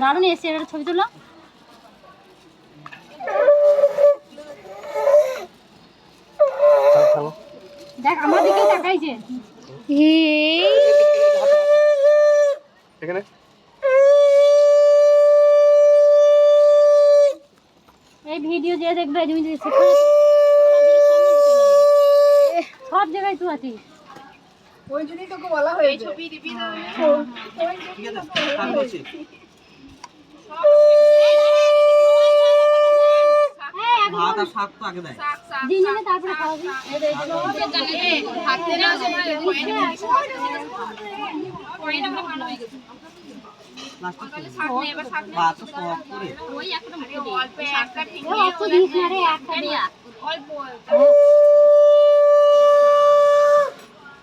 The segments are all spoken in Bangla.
দারুণ এসে একটা ছবি তুলো। দেখ আমার দিকে তাকাইছে এখানে। এই ভিডিও যে দেখবে তুমি সেখানে সব জায়গায় তুই আছিস। ওই জন্যই তোকে বলা হয়েছে। ভাত আর শাক তো আগে দেয়। দিন তারপরে খাওয়াবি। ভাত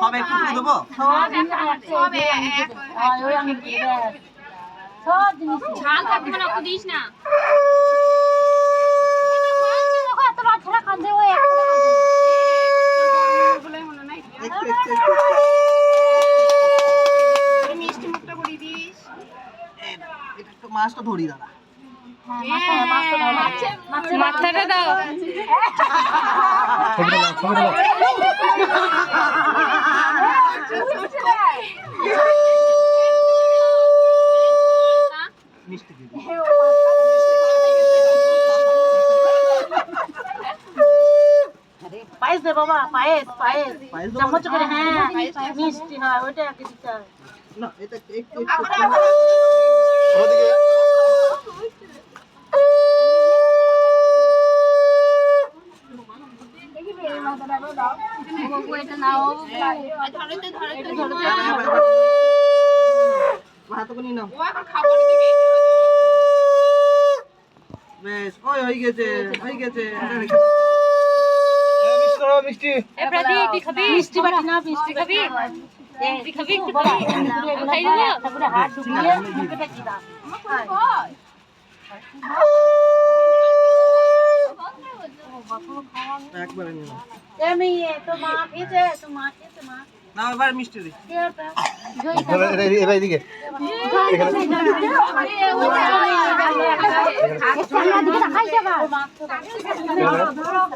সব একটু দেবো? ঝাল থাকবে না দিস না মাছটা ধরি দাদা। মাথাটা দাও। মিষ্টি পায়েস দে বাবা পায়েস পায়েস। চামচ করে হ্যাঁ মিষ্টি হয় ওইটা হবে না এটা একটু ওদিকে বেশ ওই হয়ে গেছে হয়ে গেছে মিষ্টি মিষ্টি বাটি না মিষ্টি খাবি খাবি খাবি খাই দেবো হাত ঢুকিয়ে মুখেটা কি দাও একবারে নিয়ে নাও তো মা খেয়েছে তো মা খেয়েছে মা না এবার মিষ্টি দিই এবার এদিকে।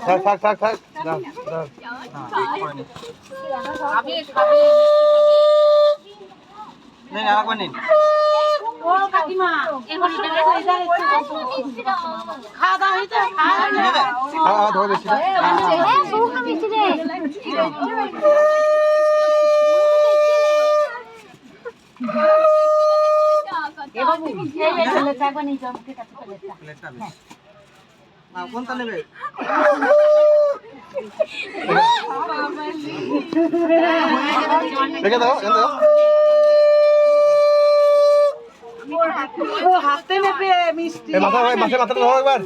থাক থাক থাক থাক দাও আরেকবার নিন কোনটা নেবে রেখে দাও এখানে দাও ও হাতে নেবে মিষ্টি। এই মাথা মাছের মাথাটা ধরো একবার।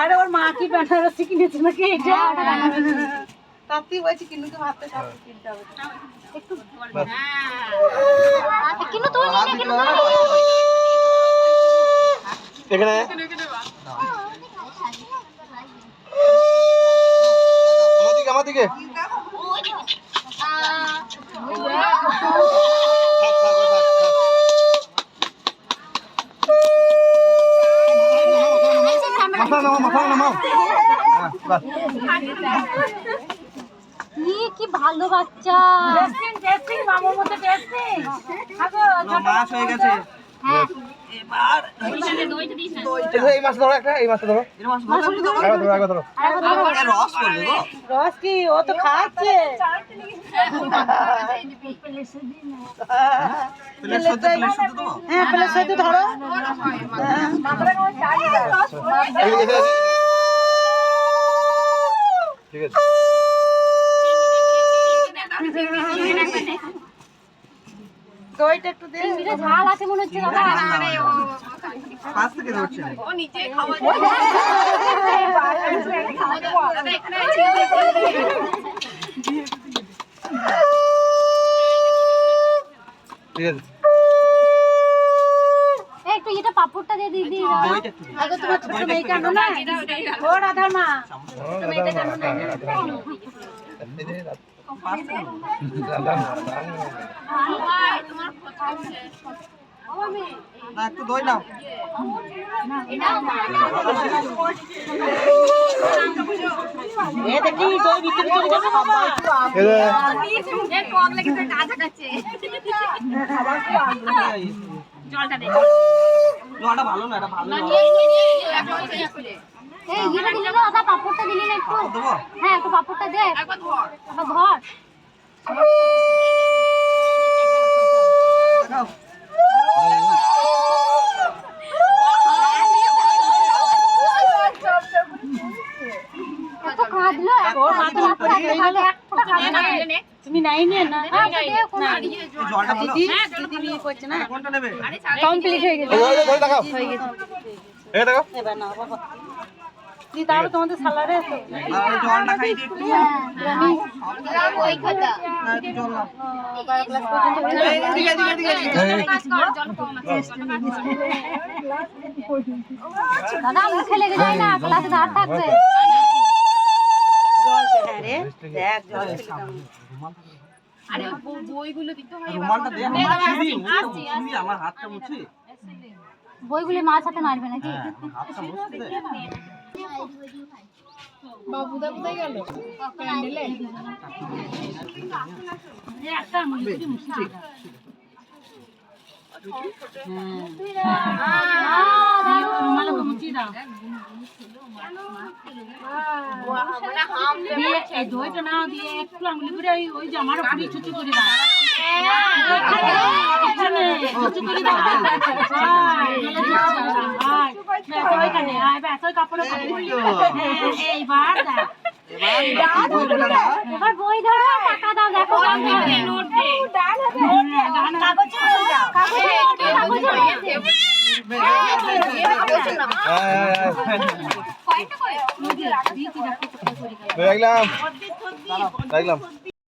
আরে ওর মা কি বেনারসি কিনেছে নাকি? এটা? তাতেই বলছি কিন্তু ভাবতে সাথে কিনতে হবে। কিন্তু তুই হাত দিতে হবে না এখানে আমার দিকে। মাথা নামাও মাথা নামাও হ্যাঁ, কি কি ভালো বাচ্চা মতো মাছ হয়ে গেছে হ্যাঁ এই- মাছটা ধরো একটা এই মাছ ধরো রস করবে গো রস কি ও তো খাচ্ছে হ্যাঁ প্লেট সাথে ধরো ঠিক আছে দইটা একটু দে চিংড়িটা ঝাল আছে মনে হচ্ছে দাদা পাশ থেকে ধরছে ঠিক আছে একটু এটা পাপড়টা দিয়ে দিদি দইটা একটু দে। আগে তোমার ছোট না ও মা। না একটু দই নাও জলটা ভালো না এটা ভালো না এই ইয়েটা দিলি না দাদা পাপড়টা দিলি না একটু? হ্যাঁ একটু পাপড়টা দে। একবার ধর। ধর। দেখাও এত কাঁদলো এত কাঁদলো তাহলে এক ফোঁটা কাঁদে না তুমি নাই নিয়ে না। হ্যাঁ, দিদি? দিদি বিয়ে করছে না। কমপ্লিট হয়ে গেছে। ধরে দেখাও। দেখো এবার না বাবা। দি তাহলে তোমাদের আর এই জলটা খাই দি একটু হ্যাঁ, না জল। হয়ে এদিকে, এদিকে, এদিকে। দাদা মুখে লেগে যায় না ক্লাসে ধার থাকবে। জল তো হ্যাঁ রে দেখ জল রুমালটা দে আমার ছিঁড়ি, মুখটা মুছি, আমার হাতটা মুছি। বইগুলি মাছ হাতে মারবে নাকি? হ্যাঁ হাতটা মুছতে দে দিয়ে দইটা দিয়ে একটু আঙুলি করে ছুচু করে দাও। হ্যাঁ, এইবার এবার বই ধরো টাকা দাও দেখো। রাখলাম রাখলাম